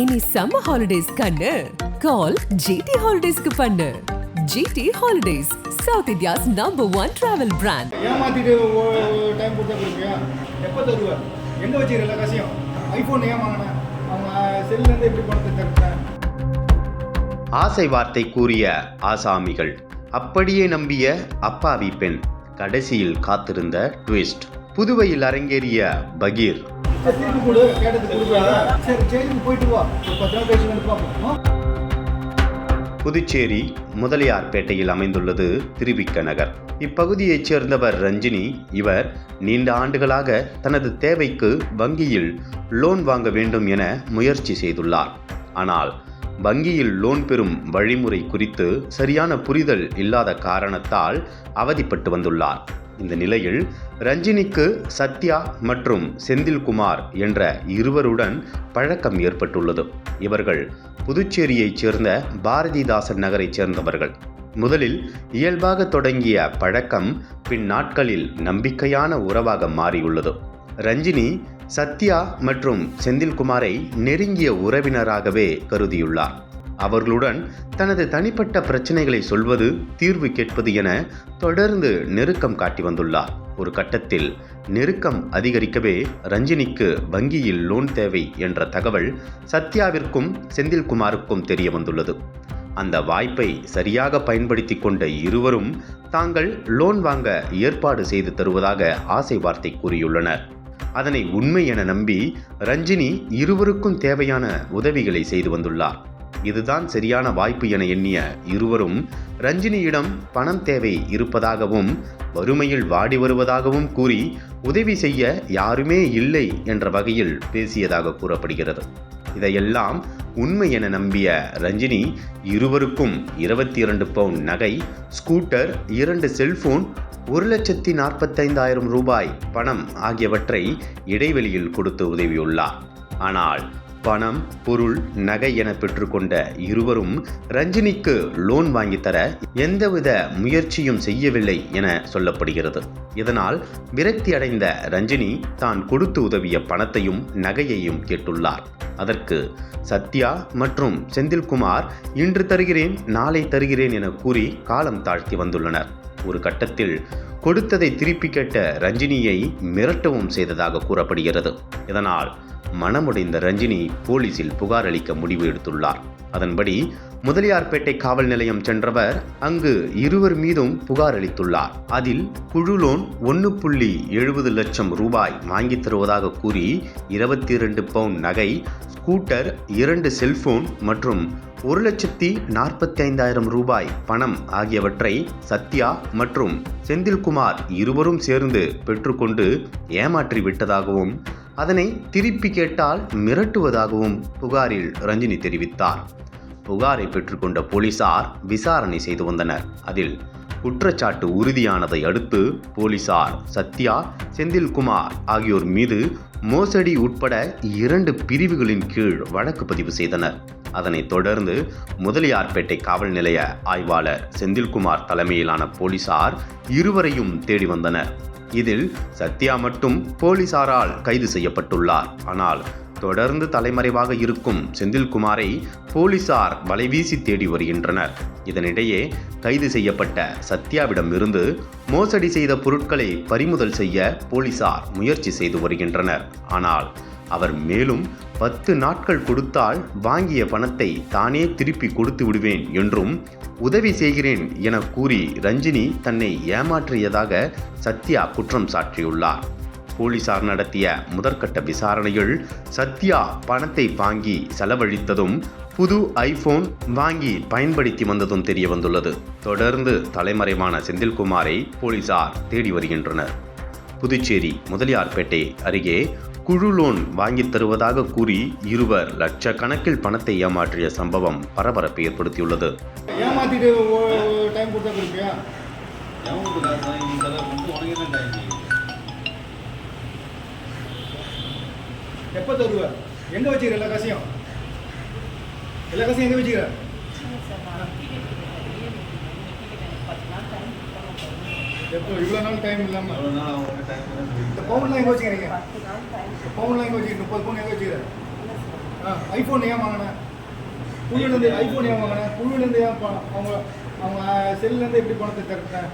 இனி summer holidays கண்ணு. கால் GT ஹாலிடேஸ்க்கு பண்ணு. GT Holidays South India's number one travel brand ஏமாத்திட்டு டைம் கொடுத்தா கொடுப்பியா? எப்போ தருவ? எங்கே வச்சுக்கிற எல்லா காசையும்? ஐஃபோன் ஏன் வாங்கினேன் அவங்க செல்லுலேருந்து எப்படி பணத்தை தருத்தேன் ஆசை வார்த்தை கூறிய ஆசாமிகள் அப்படியே நம்பிய அப்பாவி பெண் கடைசியில் காத்திருந்த ட்விஸ்ட் புதுவையில் அரங்கேறிய பகீர். சரி திருப்பி கொடு கொடுக்குறாங்க சரி ஜெயிலுக்கு போயிட்டு வா ஒரு பத்து நாள் கழிச்சு வந்து பார்ப்போம் புதுச்சேரி முதலியார்பேட்டையில் அமைந்துள்ளது திருவிக்க நகர். இப்பகுதியைச் சேர்ந்தவர் ரஞ்சினி இவர் நீண்ட ஆண்டுகளாக தனது தேவைக்கு வங்கியில் லோன் வாங்க வேண்டும் என முயற்சி செய்துள்ளார். ஆனால் வங்கியில் லோன் பெறும் வழிமுறை குறித்து சரியான புரிதல் இல்லாத காரணத்தால் அவதிப்பட்டு வந்துள்ளார். இந்த நிலையில் ரஞ்சினிக்கு சத்யா மற்றும் செந்தில்குமார் என்ற இருவருடன் பழக்கம் ஏற்பட்டுள்ளது. இவர்கள் புதுச்சேரியைச் சேர்ந்த பாரதிதாசன் நகரைச் சேர்ந்தவர்கள். முதலில் இயல்பாக தொடங்கிய பழக்கம் பின் நாட்களில் நம்பிக்கையான உறவாக மாறியுள்ளது. ரஞ்சினி சத்யா மற்றும் செந்தில்குமாரை நெருங்கிய உறவினராகவே கருதியுள்ளார். அவர்களுடன் தனது தனிப்பட்ட பிரச்சனைகளை சொல்வது தீர்வு கேட்பது என தொடர்ந்து நெருக்கம் காட்டி வந்துள்ளார். ஒரு கட்டத்தில் நெருக்கம் அதிகரிக்கவே ரஞ்சினிக்கு வங்கியில் லோன் தேவை என்ற தகவல் சத்யாவிற்கும் செந்தில்குமாருக்கும் தெரிய வந்துள்ளது. அந்த வாய்ப்பை சரியாக பயன்படுத்தி கொண்ட இருவரும் தாங்கள் லோன் வாங்க ஏற்பாடு செய்து தருவதாக ஆசை வார்த்தை கூறியுள்ளனர். அதனை உண்மை என நம்பி ரஞ்சினி இருவருக்கும் தேவையான உதவிகளை செய்து வந்துள்ளார். இதுதான் சரியான வாய்ப்பு என எண்ணிய இருவரும் ரஞ்சினியிடம் பணம் தேவை இருப்பதாகவும் வறுமையில் வாடி வருவதாகவும் கூறி உதவி செய்ய யாருமே இல்லை என்ற வகையில் பேசியதாக கூறப்படுகிறது. இதையெல்லாம் உண்மை என நம்பிய ரஞ்சினி இருவருக்கும் இருபத்தி இரண்டு பவுண்ட் நகை ஸ்கூட்டர் இரண்டு செல்போன் ஒரு லட்சத்தி நாற்பத்தைந்தாயிரம் ரூபாய் பணம் ஆகியவற்றை இடைவெளியில் கொடுத்து உதவியுள்ளார். ஆனால் பணம் பொருள் நகை என பெற்றுக்கொண்ட இருவரும் ரஞ்சினிக்கு லோன் வாங்கித்தர எந்தவித முயற்சியும் செய்யவில்லை என சொல்லப்படுகிறது. இதனால் விரக்தி அடைந்த ரஞ்சினி தான் கொடுத்து உதவிய பணத்தையும் நகையையும் கேட்டுள்ளார். அதற்கு சத்யா மற்றும் செந்தில்குமார் இன்று தருகிறேன் நாளை தருகிறேன் என கூறி காலம் தாழ்த்தி வந்துள்ளனர். ஒரு கட்டத்தில் கொடுத்ததை திருப்பி கேட்ட ரஞ்சினியை மிரட்டவும் செய்ததாக கூறப்படுகிறது. இதனால் மனமுடைந்த ரஞ்சினி போலீசில் புகார் அளிக்க முடிவு எடுத்துள்ளார். அதன்படி முதலியார்பேட்டை காவல் நிலையம் சென்றவர் அங்கு இருவர் மீதும் புகார் அளித்துள்ளார். அதில் குழு லோன் ஒன்று புள்ளி எழுபது லட்சம் ரூபாய் வாங்கி தருவதாக கூறி இருபத்தி இரண்டு பவுண்ட் நகை ஸ்கூட்டர் இரண்டு செல்போன் மற்றும் ஒரு லட்சத்தி நாற்பத்தி ஐந்தாயிரம் ரூபாய் பணம் ஆகியவற்றை சத்யா மற்றும் செந்தில்குமார் இருவரும் சேர்ந்து பெற்றுக்கொண்டு ஏமாற்றி விட்டதாகவும் அதனை திருப்பி கேட்டால் மிரட்டுவதாகவும் புகாரில் ரஞ்சினி தெரிவித்தார். புகாரை பெற்றுக்கொண்ட போலீசார் விசாரணை செய்து வந்தனர். அதில் குற்றச்சாட்டு உறுதியானதை அடுத்து போலீசார் சத்யா செந்தில்குமார் ஆகியோர் மீது மோசடி உட்பட இரண்டு பிரிவுகளின் கீழ் வழக்கு பதிவு செய்தனர். அதனைத் தொடர்ந்து முதலியார்பேட்டை காவல் நிலைய ஆய்வாளர் செந்தில்குமார் தலைமையிலான போலீசார் இருவரையும் தேடி வந்தனர். இதில் சத்யா மட்டும் போலீசாரால் கைது செய்யப்பட்டுள்ளார். ஆனால் தொடர்ந்து தலைமறைவாக இருக்கும் செந்தில்குமாரை போலீசார் வலைவீசி தேடி வருகின்றனர். இதனிடையே கைது செய்யப்பட்ட சத்யாவிடம் இருந்து மோசடி செய்த பொருட்களை பறிமுதல் செய்ய போலீசார் முயற்சி செய்து வருகின்றனர். ஆனால் அவர் மேலும் பத்து நாட்கள் கொடுத்தால் வாங்கிய பணத்தை தானே திருப்பி கொடுத்து விடுவேன் என்றும் உதவி செய்கிறேன் என கூறி ரஞ்சினி தன்னை ஏமாற்றியதாக சத்யா குற்றம் சாட்டியுள்ளார் போலீசார் நடத்திய முதற்கட்ட விசாரணையில் சத்யா பணத்தை வாங்கி செலவழித்ததும் புது ஐபோன் வாங்கி பயன்படுத்தி வந்ததும் தெரிய வந்துள்ளது தொடர்ந்து தலைமறைவான செந்தில்குமாரை போலீசார் தேடி வருகின்றனர். புதுச்சேரி முதலியார்பேட்டை அருகே குழு லோன் வாங்கித் தருவதாக கூறி இருவர் லட்சக்கணக்கில் பணத்தை ஏமாற்றிய சம்பவம் பரபரப்பை ஏற்படுத்தியுள்ளது. ஏமாத்திட்டு டைம் கொடுத்தா எப்போ தருவ எங்கே வச்சுக்கிற எல்லா காசையும்? எல்லா காசையும் எங்கே வச்சுக்கிற? எப்போ? இவ்வளோ நாள் டைம் இல்லாமல் இந்த பவுன்லாம் எங்கே வச்சுக்கிறீங்க? இந்த பவுன்லாம் எங்கே வச்சுக்கிறீங்க முப்பது பவுன் எங்கே வச்சுக்கிற? ஐஃபோன் ஏன் வாங்கினேன் குழுவிலேருந்து ஐஃபோன் ஏன் வாங்கினேன் குழுவிலேருந்து ஏன் அவங்க அவங்க செல்லுலேருந்து எப்படி பணத்தை திறக்கிறேன்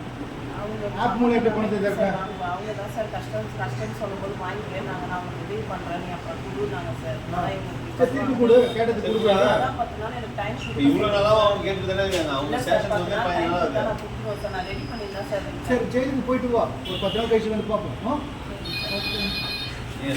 ஆப் மூலம் எப்படி பணத்தை திறக்கிறேன் அவங்க தான் சார் கஷ்டம் கஷ்டம்னு சொல்லும்போது வாங்கிக்கிறேன். நாங்கள் நான் உங்களுக்கு உதவி பண்ணுறேன் நீ அப்புறம் சார். நான் திருப்பி கொடு. கேட்டது கொடுக்குறாங்க. அதான் பத்து நாள் எனக்கு டைம் இவ்வளோ நாளாக அவங்க கேட்டு தானே? அவங்க ஸ்டேஷன் வந்து நாள் நான் கொடுத்துருவோம் சார் நான் ரெடி பண்ணியிருந்தேன் சார். சரி ஜெயிலுக்கு போயிட்டு வா. ஒரு பத்து நாள் கழிச்சு வந்து பார்ப்போம். ஆ? நீ